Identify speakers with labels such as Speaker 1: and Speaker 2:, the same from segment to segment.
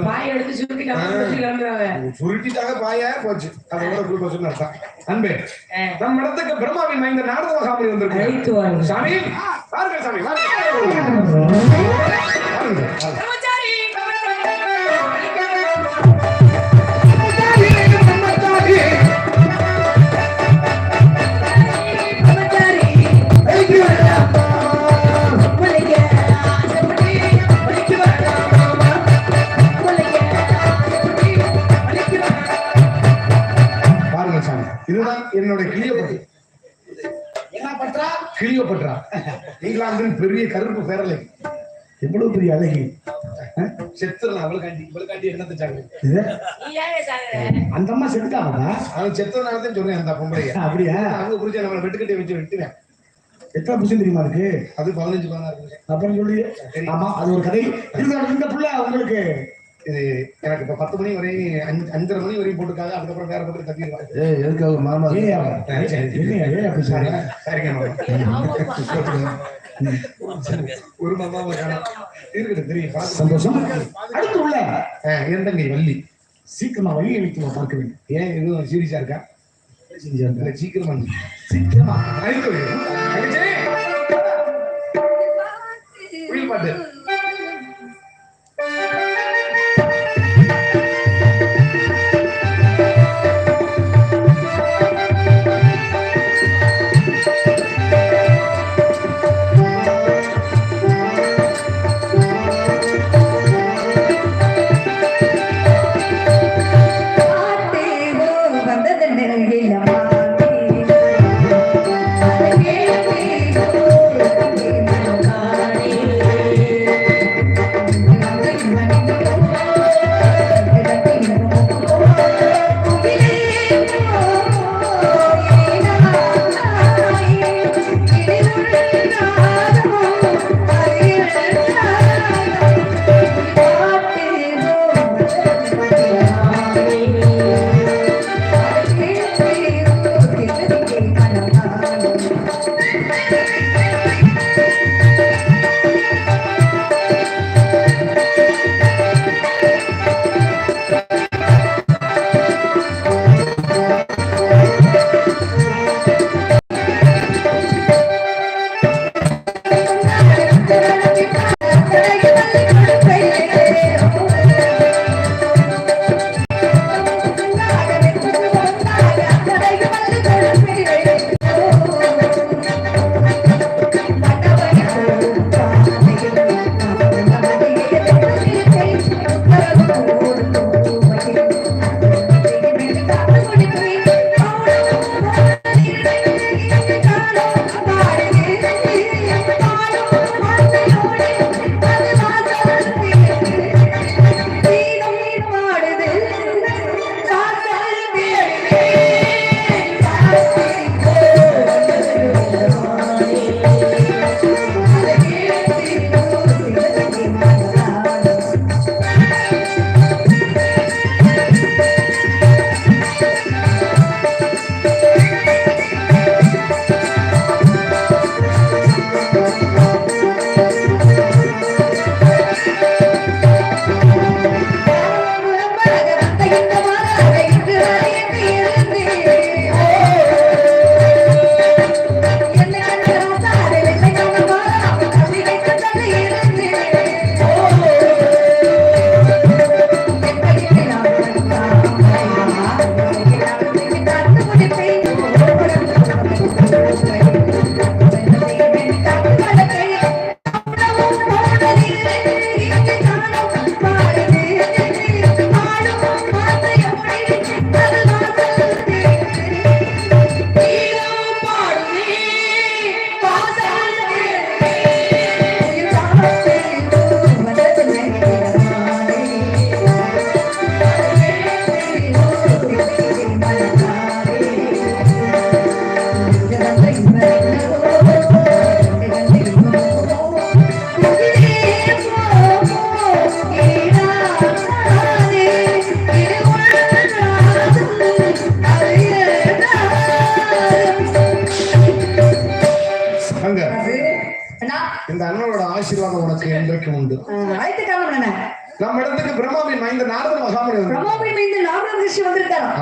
Speaker 1: பாய் எடுத்து கிளம்புறாங்க.
Speaker 2: சுருட்டிட்டாங்க பாய போச்சு. அதோட குளுக்கோஸ் அர்த்தம் அன்பே
Speaker 1: ஆ.
Speaker 2: நம் இடத்துக்கு பிரம்மாவின் மைந்த மகாமணி
Speaker 1: அழைத்து
Speaker 2: வந்திருக்கு. சாமி பாருங்க சாமி என்னோட கிளியோபட்ரா
Speaker 3: என்ன பண்றா?
Speaker 2: கிளியோபட்ரா இங்கிலாந்தின் பெரிய கருப்பு பேரலை.
Speaker 3: எவ்வளவு பெரிய அழகி?
Speaker 2: செத்துறேன் அவளுக்காண்டி இவளுக்காண்டி என்னத்தை சாங்க
Speaker 3: இது? அந்த அம்மா செத்துட்டாங்கடா.
Speaker 2: அவன் செத்ததுனால தான் சொல்றேன் அந்த பொம்பளைய.
Speaker 3: அப்படியா?
Speaker 2: அவங்க குறிச்சு நம்மளை வெட்டுக்கட்டை வச்சு வெட்டுவேன்.
Speaker 3: எத்தனை புருஷன் தெரியுமா இருக்கு
Speaker 2: அது பதினஞ்சு பதினாறு.
Speaker 3: அப்புறம் சொல்லி ஆமா அது ஒரு கதை. இருந்தாலும் இந்த புள்ள உங்களுக்கு
Speaker 2: இது எனக்கு இப்ப பத்து மணி வரையும் அஞ்சு அஞ்சரை மணி வரையும் போட்டுருக்காங்க. அதுக்கப்புறம் வேற பக்கம் தட்டிடுவாங்க
Speaker 4: ஏய் எதுக்காக மாமா?
Speaker 2: சரிங்க மாமா. ஒரு மாமா. இருக்கட்டும் தெரியும்.
Speaker 3: சந்தோஷம். அடுத்து உள்ள.
Speaker 2: தங்கை வள்ளி.
Speaker 3: சீக்கிரமா வழியை வைத்து பார்க்க வேண்டும்.
Speaker 2: ஏன் எதுவும் சீரியஸா இருக்கா? சீக்கிரமா நீ.
Speaker 3: சீக்கிரமா.
Speaker 2: குயில் பாட்டு.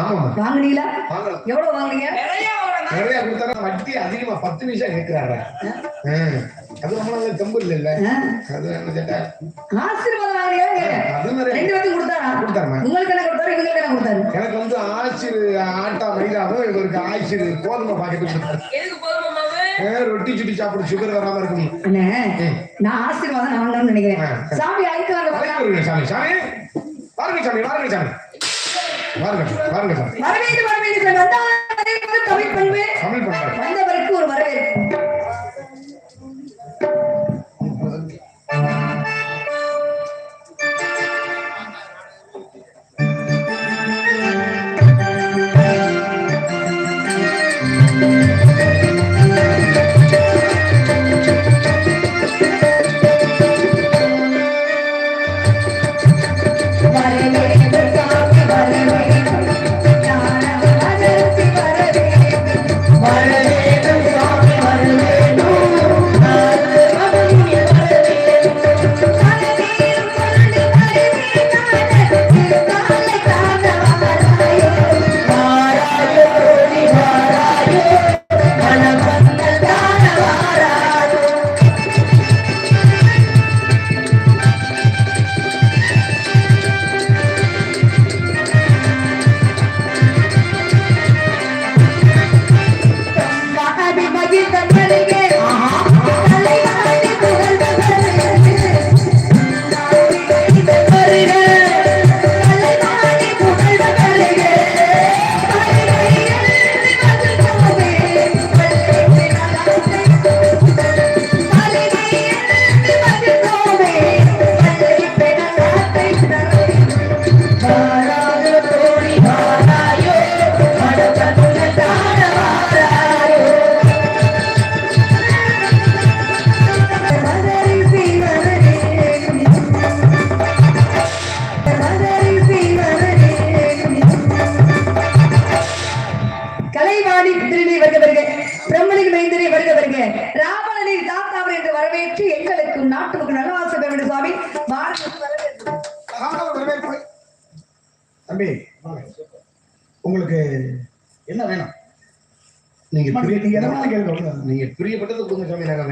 Speaker 4: வாங்குனீங்களா? எவ்வளவு வாங்குனீங்க?
Speaker 1: நிறைய
Speaker 2: கொடுத்தாரு வட்டி அதிகமா பத்து நிமிஷம் கேட்கிறாரு அது தெம்பு இல்ல. அது என்ன கேட்டா?
Speaker 4: ஆசீர்வாதம்
Speaker 2: நிறைய
Speaker 4: ரெண்டு பேத்துக்கும் கொடுத்தாரா
Speaker 2: கொடுத்தாருமா
Speaker 4: உங்களுக்கு என்ன கொடுத்தாரு? இவங்களுக்கு என்ன கொடுத்தாரு?
Speaker 2: எனக்கு வந்து ஆசிர் ஆட்டா மைதாவும் இவருக்கு ஆசிர் கோதுமை பாக்கெட் கொடுத்தாரு. ரொட்டி சுட்டி சாப்பிடு சுகர் வராம இருக்கும்
Speaker 4: அண்ணே நான் ஆசீர்வாதம் நான் நினைக்கிறேன். சாமி வாங்க.
Speaker 2: வருங்க சாமி. சாமி வாருங்க சாமி வாருங்க சாமி. வாருங்க வாருங்க சாமி
Speaker 4: வரவேண்டு வரவேண்டு சார் வந்தவரை தமிழ் பண்பு. வந்தவருக்கு ஒரு வரவேற்பு.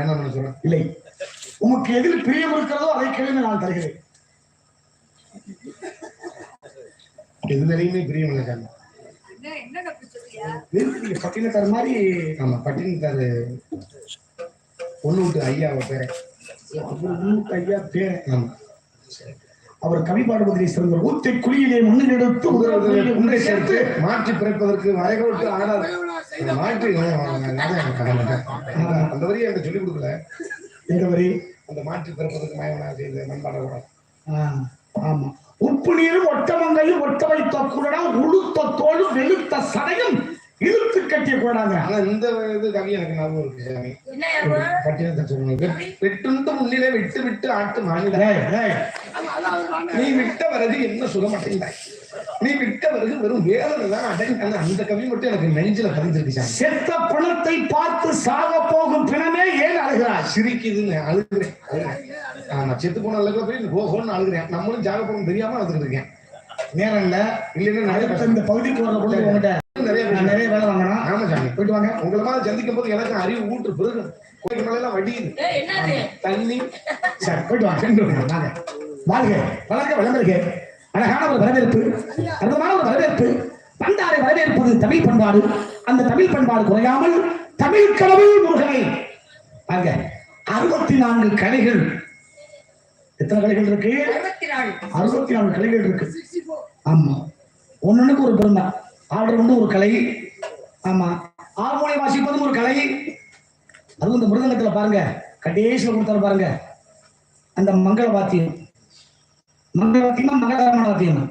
Speaker 2: வேணாம்னு சொல்றேன்
Speaker 3: இல்லை. உமக்கு எதில் பிரியம் இருக்கிறதோ அதை கேள்வி நான் தருகிறேன்.
Speaker 2: எது நிலையுமே பிரியம்
Speaker 3: நீங்க பட்டினத்தார் மாதிரி
Speaker 2: ஆமா பட்டினத்தாரு. பொண்ணு விட்டு ஐயா. அவ பேரு
Speaker 3: ஐயா பேர்.
Speaker 2: ஆமா.
Speaker 3: அவர் கவி பாடுவதிலே சிறந்த ஊத்தை குழியிலே மண்ணில் எடுத்து
Speaker 2: புண்டை
Speaker 3: சேர்த்து
Speaker 2: மாற்றி பிறப்பதற்கு வரைகோட்டு ஆடாது மாற்றி. அந்த வரியை எனக்கு சொல்லிக் கொடுக்கல
Speaker 3: இந்த வரி
Speaker 2: அந்த மாற்றி பிறப்பதற்கு மயமனா செய்த
Speaker 3: ஆ, ஆமா உப்பு நீரும் ஒட்டமங்கையும் ஒட்ட வைத்த குடடா உளுத்த தோளும் வெளுத்த சடையும் இழுத்து கட்டிய கூடாங்க
Speaker 2: ஆனா இந்த இது கவி எனக்கு ஞாபகம் இருக்கு சாமி சொல்லுங்க. முன்னிலே விட்டு விட்டு ஆட்டு மாநில நீ விட்ட பிறகு என்ன சுகம் அடைந்தாய் நீ விட்ட பிறகு வெறும் வேதனை தான் அடைந்தாங்க அந்த கவி மட்டும் எனக்கு நெஞ்சில பதிஞ்சிருக்கு சாமி.
Speaker 3: செத்த பணத்தை பார்த்து சாக போகும் பிணமே ஏன் அழுகிறாய்?
Speaker 2: சிரிக்குதுன்னு அழுகுறேன். ஆமா செத்து போன அளவுக்கு போய் போகணும்னு அழுகுறேன். நம்மளும் ஜாக போகணும் தெரியாம அழுதுட்டு இருக்கேன்.
Speaker 3: நேரம் இல்ல
Speaker 2: இல்லைன்னா நிறைய.
Speaker 3: இந்த பகுதிக்கு வர பொழுது உங்ககிட்ட
Speaker 2: நிறைய
Speaker 3: நிறைய வேலை வாங்கணும்.
Speaker 2: ஆமா சாமி
Speaker 3: போயிட்டு வாங்க.
Speaker 2: உங்களை மாதிரி சந்திக்கும் போது எனக்கு அறிவு ஊற்று பிறகு கோயில் மேலாம் வடியுது
Speaker 1: ஏய், என்னது?
Speaker 2: தண்ணி.
Speaker 3: சரி போயிட்டு வாங்க. சென்று வாங்க. வாழ்க. வளர்க வளர்க அழகான ஒரு வரவேற்பு. அற்புதமான ஒரு வரவேற்பு. பண்டாரை வரவேற்பது தமிழ் பண்பாடு. அந்த தமிழ் பண்பாடு குறையாமல் தமிழ் கடவுள் முருகனை. அங்க அறுபத்தி நான்கு கலைகள். எத்தனை கலைகள் இருக்கு?
Speaker 4: அறுபத்தி நாலு.
Speaker 3: கலைகள் இருக்கு. ஆமா. ஒன்னொன்னுக்கு ஒரு பெருமை ஆடுறது ஒரு கலை. ஆமா. ஆர்மோனி வாசிப்பதும் ஒரு கலை. அதுவும் இந்த மிருதங்கத்துல பாருங்க. கடைசியில் கொடுத்தாரு பாருங்க. அந்த மங்கள வாத்தியம். மங்கள வாத்தியமா மங்களகரமான வாத்தியமா.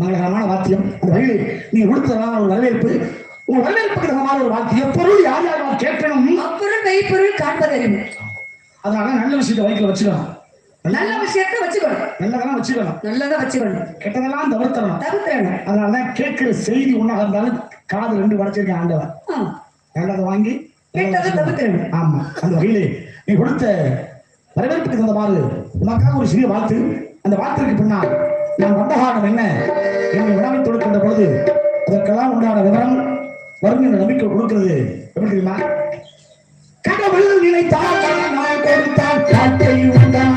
Speaker 3: மங்களகரமான வாத்தியம். அந்த வழியில் நீங்க கொடுத்ததான ஒரு வரவேற்பு. உங்க வரவேற்புக்கு ஒரு வாத்தியம். பொருள் யார் யார் கேட்கணும்
Speaker 4: அப்பொருள் மெய்ப்பொருள் காண்பதறிவு.
Speaker 3: அதனால நல்ல விஷயத்தை வயிற்றுல வச்சுக்கணும்.
Speaker 4: நல்ல விஷயத்தை வச்சுக்கணும்.
Speaker 3: நல்லதெல்லாம் வச்சுக்கணும்.
Speaker 4: நல்லதா வச்சுக்கணும்.
Speaker 3: கெட்டதெல்லாம் தவிர்த்தணும்.
Speaker 4: தவிர்த்திடணும்
Speaker 3: அதனாலதான் கேட்கிற செய்தி ஒண்ணாக இருந்தாலும் காது ரெண்டு வளைச்சிருக்கேன் ஆண்டவன். நல்லதை வாங்கி
Speaker 4: கெட்டதை
Speaker 3: ஆமா அந்த வகையிலே நீ கொடுத்த வரவேற்புக்கு தந்தவாறு உனக்காக ஒரு சிறிய வாழ்த்து. அந்த வாழ்த்திற்கு பின்னால் நான் வந்த காரணம் என்ன? என்னை வினாவை தொடுக்கின்ற பொழுது அதற்கெல்லாம் உண்டான விவரம் வரும் என்ற நம்பிக்கை கொடுக்கிறது. எப்படி தெரியுமா? கடவுள் நினைத்தால் நான் கொடுத்தான் காட்டை உண்டான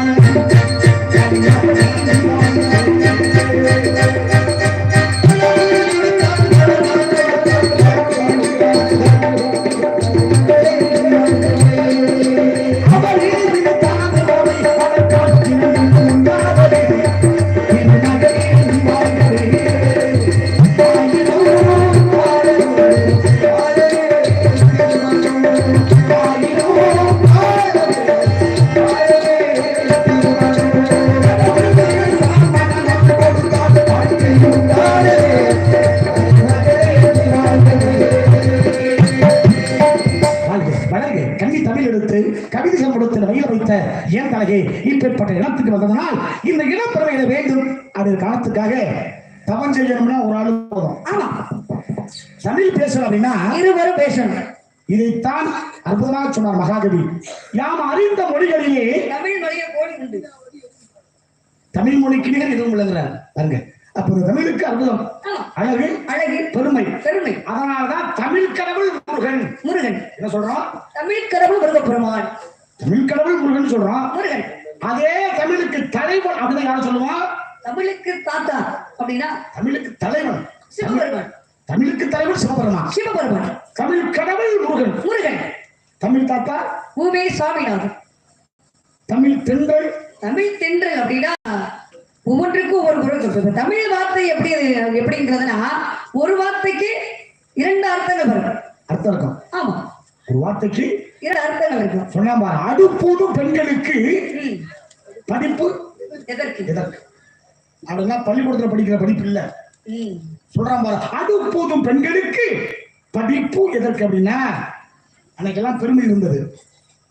Speaker 3: வைத்த என் தலையை இப்பேற்பட்ட இனத்துக்கு வந்ததனால் இந்த பெருமையிட வேண்டும் அது காலத்துக்காக தவம் செய்யணும்னா ஒரு ஆளு போதும்.
Speaker 4: ஆமா.
Speaker 3: தமிழ் பேசணும் அப்படின்னா
Speaker 4: இருவரும் பேசணும்.
Speaker 3: இதைத்தான் அற்புதமாக சொன்னார் மகாகவி. யாம் அறிந்த மொழிகளிலே
Speaker 4: தமிழ் மொழியை கோடி உண்டு
Speaker 3: தமிழ் மொழிக்கு நிகர் எதுவும் இல்லைங்கிறார் பாருங்க. அப்ப தமிழுக்கு அற்புதம். அழகு
Speaker 4: அழகு
Speaker 3: பெருமை.
Speaker 4: பெருமை.
Speaker 3: அதனால்தான் தமிழ் கடவுள் முருகன்.
Speaker 4: முருகன்.
Speaker 3: என்ன சொல்றோம்
Speaker 4: தமிழ் கடவுள் முருகப்பெருமான்.
Speaker 3: தமிழ் கடவுள் முருகன் சொல்றோம்
Speaker 4: முருகன்
Speaker 3: அதே தமிழுக்கு தலைவன் அப்படின்னு யாரும் சொல்லுவான்
Speaker 4: தமிழுக்கு தாத்தா அப்படின்னா
Speaker 3: தமிழுக்கு தலைவன்.
Speaker 4: சிவபெருமான்.
Speaker 3: தமிழுக்கு தலைவன் சிவபெருமான்.
Speaker 4: சிவபெருமான்.
Speaker 3: தமிழ் கடவுள் முருகன்.
Speaker 4: முருகன்.
Speaker 3: தமிழ் தாத்தா?
Speaker 4: ஊவே சாமிநாதன்
Speaker 3: தமிழ் தென்றல்?
Speaker 4: தமிழ் தென்றல் அப்படின்னா ஒவ்வொன்றுக்கும் ஒவ்வொரு குரல். இப்ப தமிழ் வார்த்தை எப்படி எப்படிங்கிறதுனா ஒரு வார்த்தைக்கு இரண்டு அர்த்தங்கள் வரும்.
Speaker 3: அர்த்தம் இருக்கும்.
Speaker 4: ஆமா.
Speaker 3: ஒரு வார்த்தைக்கு
Speaker 4: இரண்டு அர்த்தங்கள்
Speaker 3: அடுப்பூதும் பெண்களுக்கு. படிப்பு
Speaker 4: எதற்கு?
Speaker 3: எதற்கு? அப்படின்னா பள்ளிக்கூடத்துல படிக்கிற படிப்பு இல்ல. சொல்றான் பாரு அடுப்பூதும் பெண்களுக்கு படிப்பு எதற்கு அப்படின்னா அன்னைக்கெல்லாம் பெருமை இருந்தது.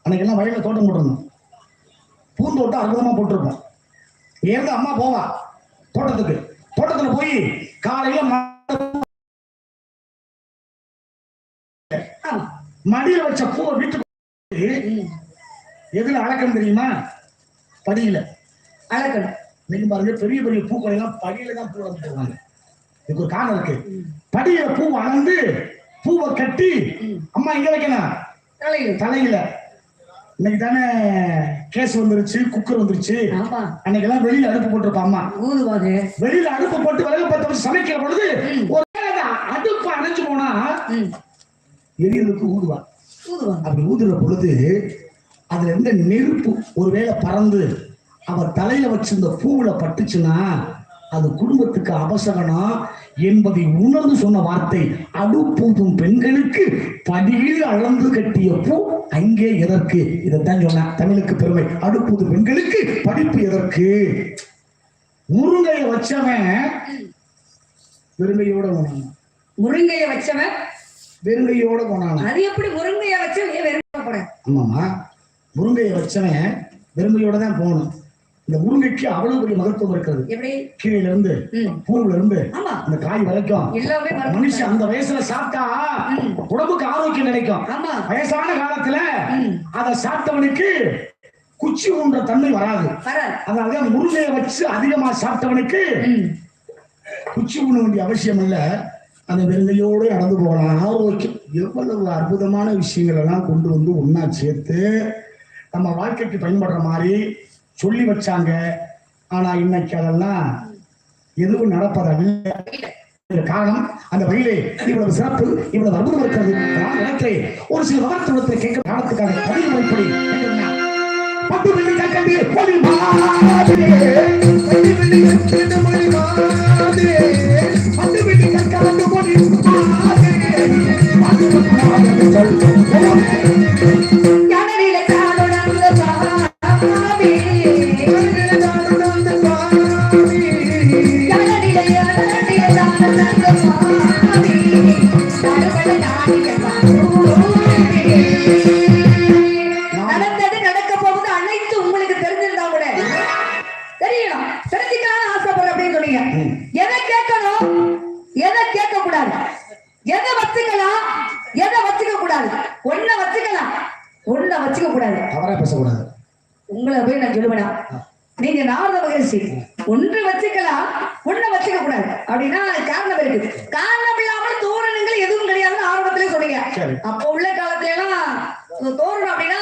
Speaker 3: அன்னைக்கெல்லாம் வயல்ல தோட்டம் போட்டிருந்தோம். பூந்தோட்டம் அற்புதமா போட்டிருப்போம். ஏங்க அம்மா போவா தோட்டத்துக்கு? தோட்டத்துல போய் காலையில மடியில வச்ச பூவை வீட்டுக்கு. எதுல அடக்கம் தெரியுமா? படியில.
Speaker 4: அழகணும்
Speaker 3: நீங்க பாருங்க பெரிய பெரிய பூக்களை எல்லாம் படியில தான் பூ வளர்ந்துருவாங்க இதுக்கு ஒரு காரணம் இருக்கு. படியில பூ வளர்ந்து பூவை கட்டி. அம்மா எங்க வைக்கணும்.
Speaker 4: தலையில்.
Speaker 3: தலையில. இன்னைக்கு தானே கேஸ் வந்துருச்சு குக்கர் வந்துருச்சு.
Speaker 4: ஆமா.
Speaker 3: அன்னைக்கெல்லாம் வெளியில அடுப்பு போட்டிருப்பா அம்மா. வெளியில அடுப்பு போட்டு விறகு பத்த வச்சு சமைக்கிற பொழுது. ஒரு அடுப்பு அணைஞ்சு போனா. எரியலுக்கு ஊதுவா. அப்படி ஊதுற பொழுது அதுல இருந்த நெருப்பு ஒருவேளை பறந்து அவர் தலையில வச்சிருந்த பூவுல பட்டுச்சுன்னா அது குடும்பத்துக்கு அபசகனம் என்பதை உணர்ந்து சொன்ன வார்த்தை அடுப்பூதும் பெண்களுக்கு படியில் அளந்து கட்டிய பூ அங்கே எதற்கு? இதைத்தான் சொன்ன தமிழுக்கு பெருமை. அடுப்பூது பெண்களுக்கு படிப்பு எதற்கு? முருங்கைய வச்சவன் போனான்
Speaker 4: முருங்கைய வச்சவன்
Speaker 3: வெறுங்கையோட போனான்?
Speaker 4: அது எப்படி முருங்கைய வச்சவன் ஏன் வெறும் போட
Speaker 3: ஆமாம்மா. முருங்கையை வச்சவன் வெறுமையோட தான் போகணும். இந்த முருங்கைக்கு அவ்வளவு பெரிய மகத்துவம் இருக்கிறது.
Speaker 4: எப்படி?
Speaker 3: கீரையில இருந்து
Speaker 4: ம்.
Speaker 3: பூவுல இருந்து அந்த காய் வரைக்கும். மனுஷன் அந்த வயசுல சாப்பிட்டா. உடம்புக்கு ஆரோக்கியம் கிடைக்கும். வயசான காலத்துல. அதை சாப்பிட்டவனுக்கு குச்சி ஊன்ற தன்மை வராது. அதனால முருங்கையை வச்சு அதிகமா சாப்பிட்டவனுக்கு. குச்சி ஊன வேண்டிய அவசியம் இல்ல. அந்த வெள்ளையோடு நடந்து போகலாம். ஆரோக்கியம் எவ்வளவு அற்புதமான விஷயங்கள் எல்லாம் கொண்டு வந்து ஒன்னா சேர்த்து நம்ம வாழ்க்கைக்கு பயன்படுற மாதிரி சொல்லி வச்சாங்க. ஆனா இன்னைக்கு அதெல்லாம் எதுவும் நடப்பதில்லை. காரணம் அந்த வழியிலே இவ்வளவு சிறப்பு இவ்வளவு அற்புதம் இருக்கிறது. நினைக்கிறேன் ஒரு சில வார்த்தை கேட்க காலத்துக்கான பதிவு முறைப்படி பத்து மில்லி வெள்ளி
Speaker 4: நடந்தது நடக்க போகுது அனைத்து உங்களுக்கு தெரிஞ்சிருந்தா நான் சொல்லுவேனா நீங்க நாரத மகிழ்ச்சி ஒன்று வச்சுக்கலாம் அப்படின்னா அதுக்கு காரணம் இருக்கு. காரணம் இல்லாமல் தோரணங்கள் எதுவும் கிடையாதுன்னு ஆரம்பத்திலே சொன்னீங்க. அப்ப உள்ள காலத்துல எல்லாம் தோரணம் அப்படின்னா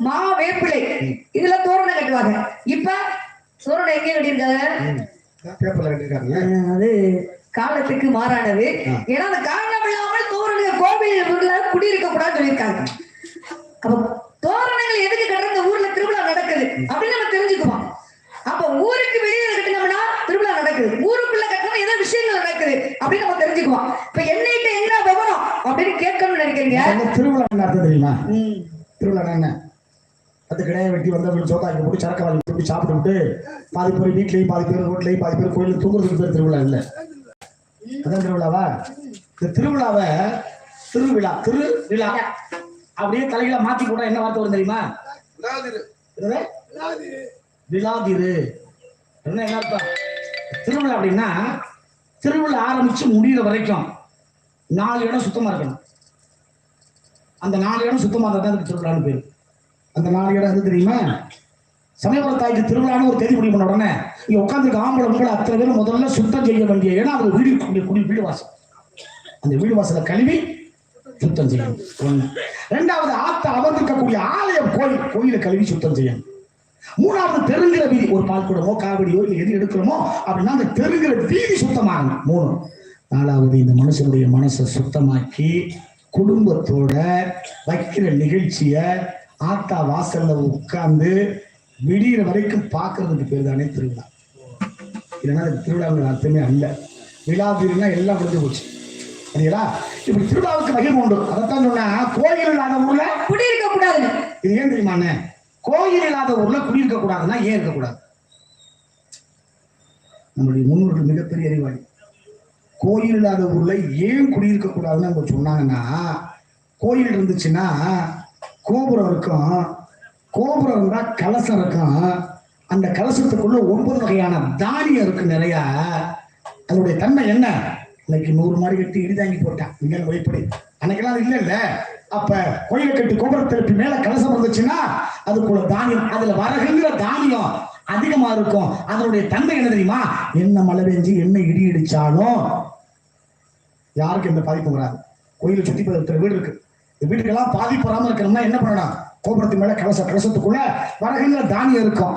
Speaker 4: ம- வேப்பிலை. இதுல தோரணம் கட்டுவாங்க. இப்ப தோரணம் எங்க கட்டியிருக்காங்க? அது காலத்துக்கு மாறானது. ஏன்னா அந்த காரணம் இல்லாமல் தோரணங்கள் கோவில் குடியிருக்க கூடாதுன்னு சொல்லியிருக்காங்க. அப்ப தோரணங்கள் எதுக்கு கட்டுற இந்த ஊர்ல திருவிழா நடக்குது அப்படின்னு நம்ம தெரிஞ்சுக்குவோம். அப்ப ஊருக்கு வெளியே கட்டினோம்னா திருவிழா நடக்குது. ஊருக்குள்ள கட்டினா ஏதோ விஷயங்கள் நடக்குது அப்படின்னு நம்ம தெரிஞ்சுக்குவோம். இப்ப என்னைட்ட என்ன விவரம் அப்படின்னு கேட்கணும்னு நினைக்கிறீங்க?
Speaker 3: திருவிழா என்ன அர்த்தம் தெரியுமா. திருவிழா என்ன பத்து கிடையாது வெட்டி வந்தவங்களுக்கு சோத்தாக்கி போட்டு சரக்கு வாங்கி போட்டு சாப்பிட்டு விட்டு பாதி பேர் வீட்லயும் பாதி பேர் ரோட்லயும் பாதி பேர் கோயிலுக்கு தூங்குறதுக்கு பேர் திருவிழா இல்ல. அதான் திருவிழாவா? இந்த திருவிழாவை திருவிழா திருவிழா அப்படியே தலைகளை மாத்தி கூட என்ன வார்த்தை வரும் தெரியுமா? விழாதிரு. என்ன அர்த்தம் திருவிழா அப்படின்னா திருவிழா ஆரம்பிச்சு முடியிற வரைக்கும் நாலு இடம் சுத்தமா இருக்கணும். அந்த நாலு இடம் சுத்தமா இருந்தா தான் திருவிழான்னு பேர். அந்த நாலு இடம் எது தெரியுமா? சமயபுர தாய்க்கு திருவிழான்னு ஒரு தேதி முடிவு பண்ண உடனே இங்க உட்காந்துருக்க ஆம்பளை உங்களை அத்தனை பேரும் முதல்ல சுத்தம் செய்ய வேண்டிய இடம் அது வீடு குடி குடி வீடு வாசல். அந்த வீடு வாசலை கழுவி சுத்தம் செய்யணும். ஒண்ணு. ரெண்டாவது ஆத்த அமர்ந்திருக்கக்கூடிய ஆலயம் கோயில் கோயிலை கழுவி சுத்தம் செய்யணும். மூணாவது தெருங்கிற வீதி. ஒரு பால் குடமோ காவடியோ எது எடுக்கிறோமோ அப்படின்னா அந்த தெருங்கிற வீதி சுத்தமாகணும். மூணு. நாலாவது இந்த மனுஷனுடைய மனசை சுத்தமாக்கி குடும்பத்தோட வைக்கிற நிகழ்ச்சிய ஆத்தா வாசல்ல உட்கார்ந்து விடிகிற வரைக்கும் பார்க்கறதுக்கு பேர் தானே திருவிழா. இல்லைன்னா அதுக்கு திருவிழாங்கிற அர்த்தமே அல்ல. விழா திருவிழா எல்லாம் முடிஞ்சு போச்சு. சரிங்களா? இப்படி திருவிழாவுக்கு மகிமை உண்டு. அதைத்தான் சொன்னா கோயில் இல்லாத ஊர்ல
Speaker 4: குடியிருக்க கூடாதுன்னு
Speaker 3: இது ஏன் தெரியுமா? கோயில் இல்லாத ஊர்ல குடியிருக்க கூடாதுன்னா ஏன் இருக்கக்கூடாது நம்மளுடைய முன்னோர்கள் மிகப்பெரிய அறிவாளி. கோயில் இல்லாத ஊர்ல ஏன் குடியிருக்க கூடாதுன்னு அவங்க சொன்னாங்கன்னா கோயில் இருந்துச்சுன்னா கோபுரம் இருக்கும். கோபுரம் இருந்தா கலசம் இருக்கும். அந்த கலசத்துக்குள்ள ஒன்பது வகையான தானியம் இருக்கு நிறைய. அதனுடைய தன்மை என்ன? இன்னைக்கு நூறு மாடி கட்டி இடிதாங்கி போட்டான். இங்க வழிப்படி அன்னைக்கெல்லாம் அது இல்லை அப்ப கோயில கட்டி கோபுரத்திற்கு மேல கலசம் இருந்துச்சுன்னா அதுக்குள்ள தானியம் அதுல வரகுங்கிற தானியம் அதிகமா இருக்கும். அதனுடைய தன்மை என்ன தெரியுமா? என்ன மழை பெஞ்சு என்ன இடி இடிச்சாலும் யாருக்கும் எந்த பாதிப்பும் வராது? கோயிலை சுத்தி பத்து வீடு இருக்கு? இந்த வீட்டுக்கெல்லாம் பாதிப்பு வராம இருக்கணும்னா என்ன பண்ணணும்? கோபுரத்து மேல கலச கலசத்துக்குள்ள வரகுல தானியம் இருக்கும்.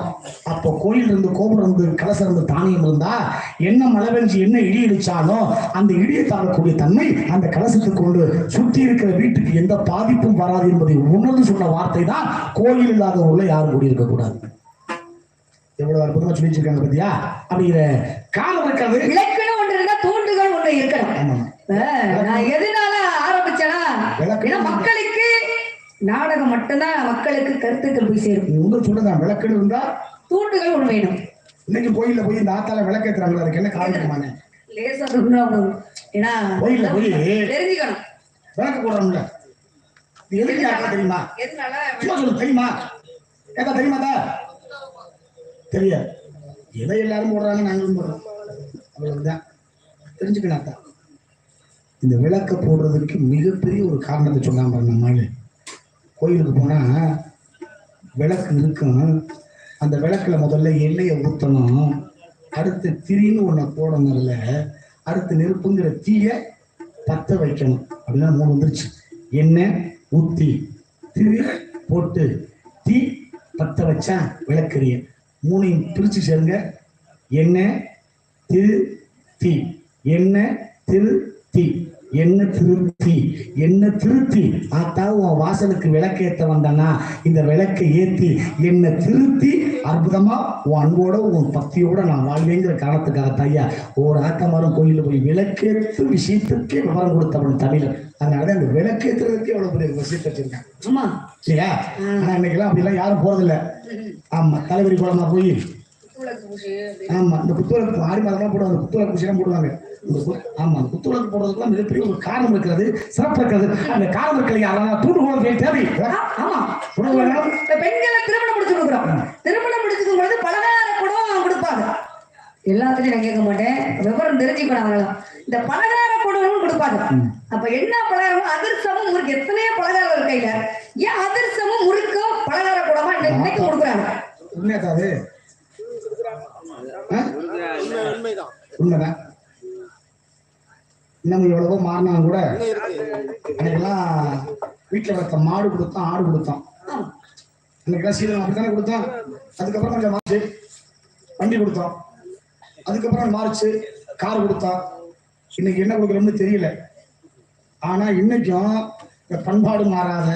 Speaker 3: அப்போ கோயில் இருந்து கோபுரம் இருந்து கலசம் இருந்து தானியம் இருந்தா என்ன மழை பெஞ்சு என்ன இடி இடிச்சாலும் அந்த இடியை தாங்கக்கூடிய தன்மை அந்த கலசத்துக்கு கொண்டு சுத்தி இருக்கிற வீட்டுக்கு எந்த பாதிப்பும் வராது என்பதை உணர்ந்து சொன்ன வார்த்தை தான் கோயில் இல்லாத ஊர்ல யாரும் குடியிருக்க கூடாது. எவ்வளவு அற்புதமா சொல்லி வச்சிருக்காங்க பாத்தியா? அப்படிங்கிற காலம் இருக்காது.
Speaker 4: இலக்கணம் ஒன்று இருந்தா தூண்டுகள் ஒன்று இருக்கணும். நான் எதனால ஆரம்பிச்சேனா?
Speaker 3: விளக்கு.
Speaker 4: ஏன்னா மக்களுக்கு நாடகம் மட்டும்தான் மக்களுக்கு கருத்துக்கள் போய் சேரும்.
Speaker 3: ஒன்றும் சொல்லுதான் விளக்குன்னு இருந்தா?
Speaker 4: தூண்டுகள் ஒண்ணு வேணும்.
Speaker 3: இன்னைக்கு கோயில்ல போய் இந்த ஆத்தால விளக்கேத்துறாங்களா? அதுக்கு என்ன காரணமானே
Speaker 4: லேசா போதும் ஏன்னா
Speaker 3: கோயில்ல போய்
Speaker 4: தெரிஞ்சுக்கணும்.
Speaker 3: விளக்கு போடுறோம்ல எதுக்கு யாருக்கா தெரியுமா? சொல்லு தெரியுமா? ஏதா தெரியுமா தா? எதை எல்லாரும் போடுறாங்க நாங்களும் போடுறோம். அவ்வளவுதான். தெரிஞ்சுக்கணும் இந்த விளக்க போடுறதுக்கு மிகப்பெரிய ஒரு காரணத்தை சொன்னாம பாருங்க நம்மாளு கோயிலுக்கு போனா விளக்கு இருக்கும். அந்த விளக்குல முதல்ல எண்ணெயை ஊத்தணும். அடுத்து திரின்னு ஒண்ணு போடணும்ல அடுத்து நெருப்புங்கிற தீய பத்த வைக்கணும். அப்படின்னா மூணு வந்துருச்சு. எண்ணெய் ஊத்தி திரி போட்டு தீ பத்த வச்சா விளக்கறிய. மூணையும் பிரிச்சு சேருங்க. எண்ணெய் திரு தீ. எண்ணெய் திரு தீ. என்ன திருத்தி என்ன திருத்தி ஆத்தா உன் வாசலுக்கு விளக்கேத்த வந்தனா இந்த விளக்கை ஏத்தி என்ன திருத்தி அற்புதமா உன் அன்போட உன் பக்தியோட நான் வாழ்வேங்கிற காரணத்துக்காக தாய்யா ஒரு ஆத்தமாரும் கோயில்ல போய் விளக்கேத்து விஷயத்துக்கே விவரம் கொடுத்தவன் தமிழர் அதனாலதான் இந்த விளக்கேத்துறதுக்கே எவ்வளவு பெரிய விஷயத்தை வச்சிருக்காங்க
Speaker 4: ஆமா.
Speaker 3: இல்லையா ஆனா இன்னைக்கெல்லாம் அப்படிலாம் யாரும் போறதில்ல. ஆமா தலைவரி கோலமா போய் ஆமா இந்த குத்துவிளக்கு ஆடி மாதம்லாம் போடுவாங்க குத்துவிளக்கு பூசிலாம் போடுவாங்க. ஆமா அந்த குத்துவிளக்கு போடுறதுக்குலாம் மிகப்பெரிய ஒரு காரணம் இருக்கிறது சிறப்பு இருக்கிறது. அந்த காரணம் இருக்கிறது அதெல்லாம் தூண்டுகோல் தேவை
Speaker 4: ஆமா. பெண்களை திருமணம் முடிச்சு கொடுக்குறோம். திருமணம் முடிச்சுக்கும் பொழுது பலகார கூட கொடுப்பாங்க. எல்லாத்துலயும் நான் கேட்க மாட்டேன். விவரம் தெரிஞ்சுக்கணும் அவங்களாம். இந்த பலகார கூடவும் கொடுப்பாங்க. அப்ப என்ன பலகாரம் அதிர்சமும் முறுக்கு. எத்தனையோ பலகாரம் இருக்கு கையில. ஏன் அதிர்சமும் முறுக்கும் பலகார கூடமா இன்னைக்கு இன்னைக்கு கொடுக்குறாங்க.
Speaker 3: உண்மையா உண்மைதான். இன்னும் எவ்வளவோ மாறினா கூட அன்னைக்கெல்லாம் வீட்டுல வளர்த்த மாடு கொடுத்தோம் ஆடு கொடுத்தோம் அன்னைக்கெல்லாம் சீதனம் அப்படித்தானே கொடுத்தோம் அதுக்கப்புறம் கொஞ்சம் மாறிச்சு. வண்டி கொடுத்தோம் அதுக்கப்புறம் மாறிச்சு. கார் கொடுத்தோம் இன்னைக்கு என்ன கொடுக்குறோம்னு தெரியல. ஆனா இன்னைக்கும் இந்த பண்பாடு மாறாத